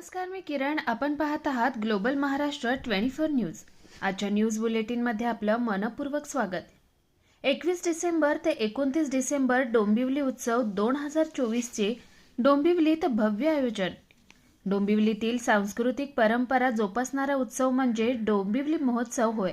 नमस्कार मी किरण. आपण पाहत आहात Global Maharashtra twenty four news. आजच्या न्यूज बुलेटिनमध्ये आपलं मनपूर्वक स्वागत. एकवीस डिसेंबर ते एकोणतीस डिसेंबर डोंबिवली उत्सव दोन हजार चोवीसचे डोंबिवलीत भव्य आयोजन. डोंबिवलीतील सांस्कृतिक परंपरा जोपासणारा उत्सव म्हणजे डोंबिवली महोत्सव होय.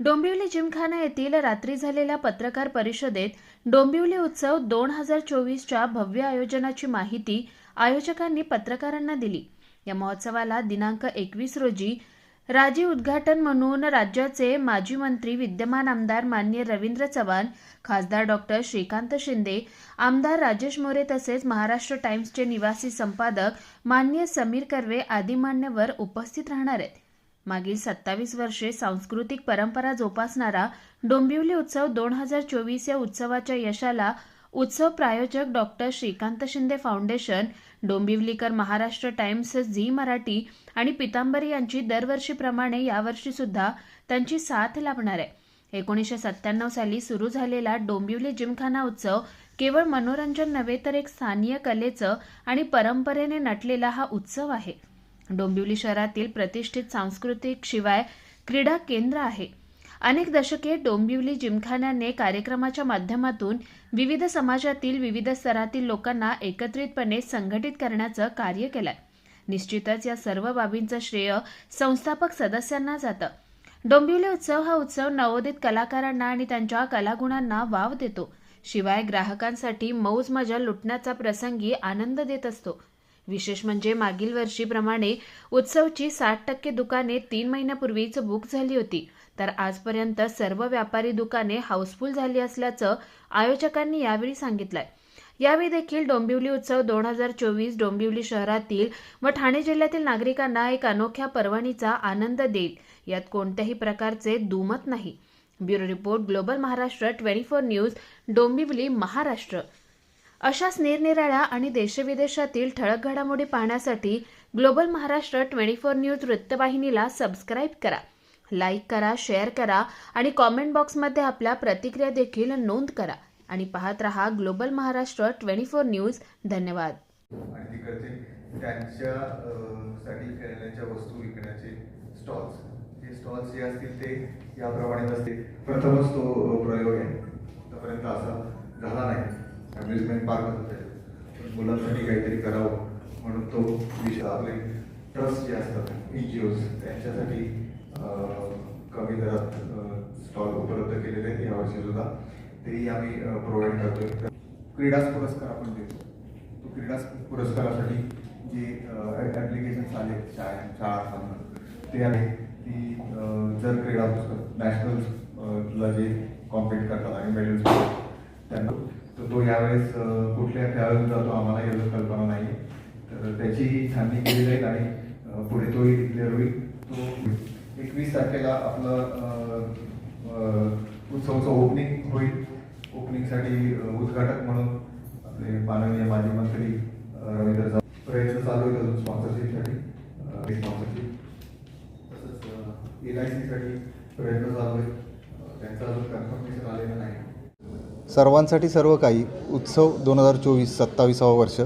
डोंबिवली जिमखाना येथील रात्री झालेल्या पत्रकार परिषदेत डोंबिवली उत्सव दोन हजार चोवीसच्या भव्य आयोजनाची माहिती आयोजकांनी पत्रकारांना दिली. या महोत्सवाला दिनांक एकवीस रोजी राजीव उद्घाटन म्हणून राज्याचे माजी मंत्री विद्यमान आमदार मान्य रवींद्र चव्हाण खासदार डॉक्टर श्रीकांत शिंदे आमदार राजेश मोरे तसेच महाराष्ट्र टाइम्सचे निवासी संपादक मान्य समीर कर्वे आदी मान्यवर उपस्थित राहणार आहेत. मागील सत्तावीस वर्षे सांस्कृतिक परंपरा जोपासणारा डोंबिवली उत्सव दोन हजार चोवीस या उत्सवाच्या यशाला उत्सव प्रायोजक डॉक्टर श्रीकांत शिंदे फाउंडेशन डोंबिवलीकर महाराष्ट्र टाइम्स झी मराठी आणि पितांबरी यांची दरवर्षीप्रमाणे यावर्षी सुद्धा त्यांची साथ लाभणार आहे. एकोणीसशे सत्त्याण्णव साली सुरू झालेला डोंबिवली जिमखाना उत्सव केवळ मनोरंजन नव्हे तर एक स्थानीय कलेचं आणि परंपरेने नटलेला हा उत्सव आहे. डोंबिवली शहरातील प्रतिष्ठित सांस्कृतिक शिवाय क्रीडा केंद्र आहे. अनेक दशके डोंबिवली जिमखान्याने कार्यक्रमाच्या माध्यमातून विविध समाजातील विविध स्तरातील लोकांना एकत्रितपणे संघटित करण्याचं कार्य केलंय. निश्चितच या सर्व बाबींचं श्रेय संस्थापक सदस्यांना जातं. डोंबिवली उत्सव हा उत्सव नवोदित कलाकारांना आणि त्यांच्या कलागुणांना वाव देतो. शिवाय ग्राहकांसाठी मौज मजा लुटण्याचा प्रसंगी आनंद देत असतो. विशेष म्हणजे मागील वर्षीप्रमाणे उत्सवची साठ टक्के दुकाने तीन महिन्यापूर्वीच बुक झाली होती. तर आजपर्यंत सर्व व्यापारी दुकाने हाऊसफुल झाली असल्याचं आयोजकांनी यावेळी सांगितलंय. यावेळी देखील डोंबिवली उत्सव दोन हजार चोवीस डोंबिवली शहरातील व ठाणे जिल्ह्यातील नागरिकांना एक अनोख्या पर्वणीचा आनंद देईल. यात कोणत्याही प्रकारचे दुमत नाही. Bureau report Global Maharashtra twenty four news Dombivli Maharashtra. अशाच निरनिराळ्या आणि देशविदेशातील ठळक घडामोडी पाहण्यासाठी Global Maharashtra twenty four news वृत्तवाहिनीला सबस्क्राईब करा. लाईक करा शेअर करा आणि कॉमेंट बॉक्समध्ये आपल्या प्रतिक्रिया देखील नोंद करा. आणि पाहत रहा Global Maharashtra twenty four news. धन्यवाद. आणि त्यांच्या साठी खेळण्याच्या वस्तू विकण्याचे स्टॉल्स हे स्टॉल्स जे असतील ते याप्रमाणे नसते प्रथमच तो प्रयोग आहे. आतापर्यंत असा झाला नाही. अम्युजमेंट पार्क होते. पण मुलांसाठी काहीतरी करावं म्हणून तो विषय आपले ट्रस्ट जे असतात एन जी ओज त्यांच्यासाठी कमी दरात स्टॉल उपलब्ध केलेले आहेत यावर्षी सुद्धा. तेही आम्ही प्रोव्हाइड करतोय. क्रीडा पुरस्कार आपण देतो. तो क्रीडा पुरस्कारासाठी जे ॲप्लिकेशन्स आले शाळा शाळांमधून ते आहे की जर क्रीडा पुरस्कार नॅशनल जे कॉम्पिट करतात आणि मेडल्स त्यांना तर तो यावेळेस कुठल्या खेळाडून जातो आम्हाला एवढं कल्पना नाही तर त्याचीही छाननी केली जाईल आणि पुढे तोही डिक्लेअर होईल. तो एकवीस तारखेला आपलं उत्सवाचं ओपनिंग होईल. ओपनिंगसाठी उद्घाटक म्हणून आपले माननीय माजी मंत्री रवींद्र जाधव प्रयत्न चालू आहेत अजून स्पॉन्सरशिपसाठी स्पॉन्सरशिप तसंच एल आय सीसाठी प्रयत्न चालू आहेत. त्यांचं अजून कन्फर्मेशन आलेलं नाही. सर्वांसाठी सर्व काही उत्सव दोन हजार चोवीस सत्तावीसावं वर्ष.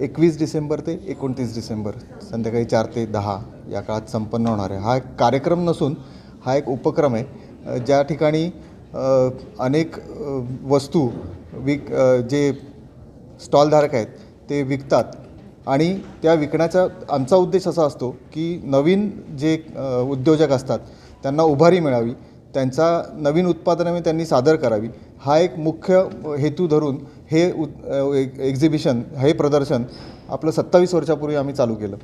एकवीस डिसेंबर ते एकोणतीस डिसेंबर संध्याकाळी चार ते दहा या काळात संपन्न होणार आहे. हा एक कार्यक्रम नसून हा एक उपक्रम आहे ज्या ठिकाणी अनेक वस्तू विक जे स्टॉलधारक आहेत ते विकतात आणि त्या विकण्याचा आमचा उद्देश असा असतो की नवीन जे उद्योजक असतात त्यांना उभारी मिळावी त्यांचा नवीन उत्पादने त्यांनी सादर करावी. हा एक मुख्य हेतू धरून हे उत एक्झिबिशन हे प्रदर्शन आपलं सत्तावीस वर्षापूर्वी आम्ही चालू केलं.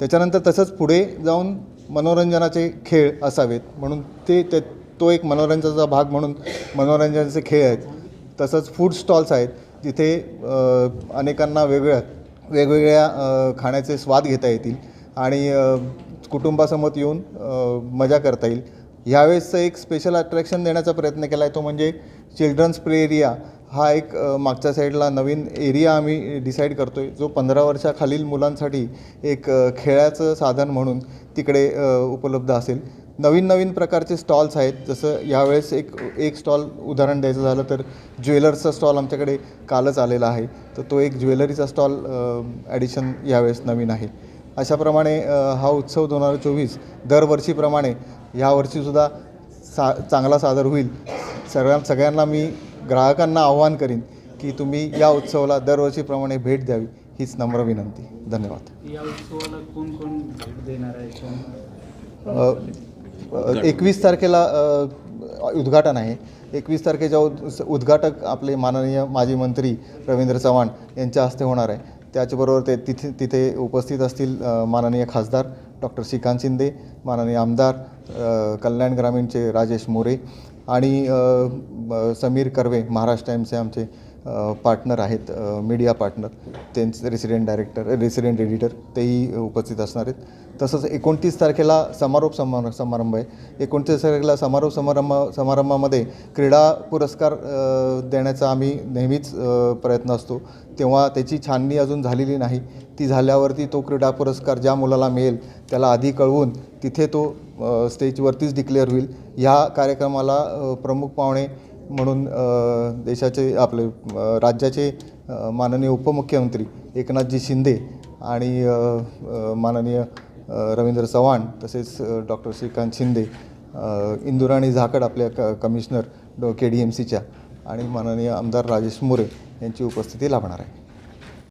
त्याच्यानंतर तसंच पुढे जाऊन मनोरंजनाचे खेळ असावेत म्हणून ते ते तो एक मनोरंजनाचा भाग म्हणून मनोरंजनाचे खेळ आहेत. तसंच फूड स्टॉल्स आहेत जिथे अनेकांना वेगळ्या वेगवेगळ्या खाण्याचे स्वाद घेता येतील आणि कुटुंबासमोर येऊन मजा करता येईल. ह्यावेळेसचं एक स्पेशल अट्रॅक्शन देण्याचा प्रयत्न केला आहे तो म्हणजे चिल्ड्रन्स प्ले एरिया हा एक मागच्या साईडला नवीन एरिया आम्ही डिसाईड करतो आहे जो पंधरा वर्षाखालील मुलांसाठी एक खेळाचं साधन म्हणून तिकडे उपलब्ध असेल. नवीन नवीन प्रकारचे स्टॉल्स आहेत जसं यावेळेस एक एक स्टॉल उदाहरण द्यायचं झालं तर ज्वेलर्सचा स्टॉल आमच्याकडे कालच आलेला आहे. तर तो एक ज्वेलरीचा स्टॉल ॲडिशन यावेळेस नवीन आहे. अशाप्रमाणे हा उत्सव दोन हजार चोवीस दरवर्षीप्रमाणे ह्यावर्षीसुद्धा सा चांगला सादर होईल. सगळ्या सगळ्यांना मी ग्राहकांना आव्हान करीन की तुम्ही या उत्सवाला दरवर्षीप्रमाणे भेट द्यावी हीच नम्र विनंती. धन्यवाद. या उत्सवाला कोण कोण भेट देणार आहे एकवीस तारखेला उद्घाटन आहे. एकवीस तारखेच्या उद उद्घाटक आपले माननीय माजी मंत्री रवींद्र चव्हाण यांच्या हस्ते होणार आहे. त्याचबरोबर ते तिथे तिथे उपस्थित असतील माननीय खासदार डॉक्टर श्रीकांत शिंदे माननीय आमदार कल्याण ग्रामीणचे राजेश मोरे आणि समीर कर्वे महाराष्ट्र टाईमचे आमचे पार्टनर आहेत मीडिया पार्टनर त्यांचे रेसिडेंट डायरेक्टर रेसिडेंट एडिटर तेही उपस्थित असणार आहेत. तसंच एकोणतीस तारखेला समारोप समार समारंभ आहे. एकोणतीस तारखेला समारोप समारंभ समारंभामध्ये क्रीडा पुरस्कार देण्याचा आम्ही नेहमीच प्रयत्न असतो. तेव्हा त्याची छाननी अजून झालेली नाही. ती झाल्यावरती तो क्रीडा पुरस्कार ज्या मुलाला मिळेल त्याला आधी कळवून तिथे तो स्टेजवरतीच डिक्लेअर होईल. ह्या कार्यक्रमाला प्रमुख पाहुणे म्हणून देशाचे आपले राज्याचे माननीय उपमुख्यमंत्री एकनाथजी शिंदे आणि माननीय रवींद्र चव्हाण तसेच डॉक्टर श्रीकांत शिंदे इंदुराणी झाकड आपल्या क कमिशनर डो के डी एम सीच्या आणि माननीय आमदार राजेश मोरे यांची उपस्थिती लाभणार आहे.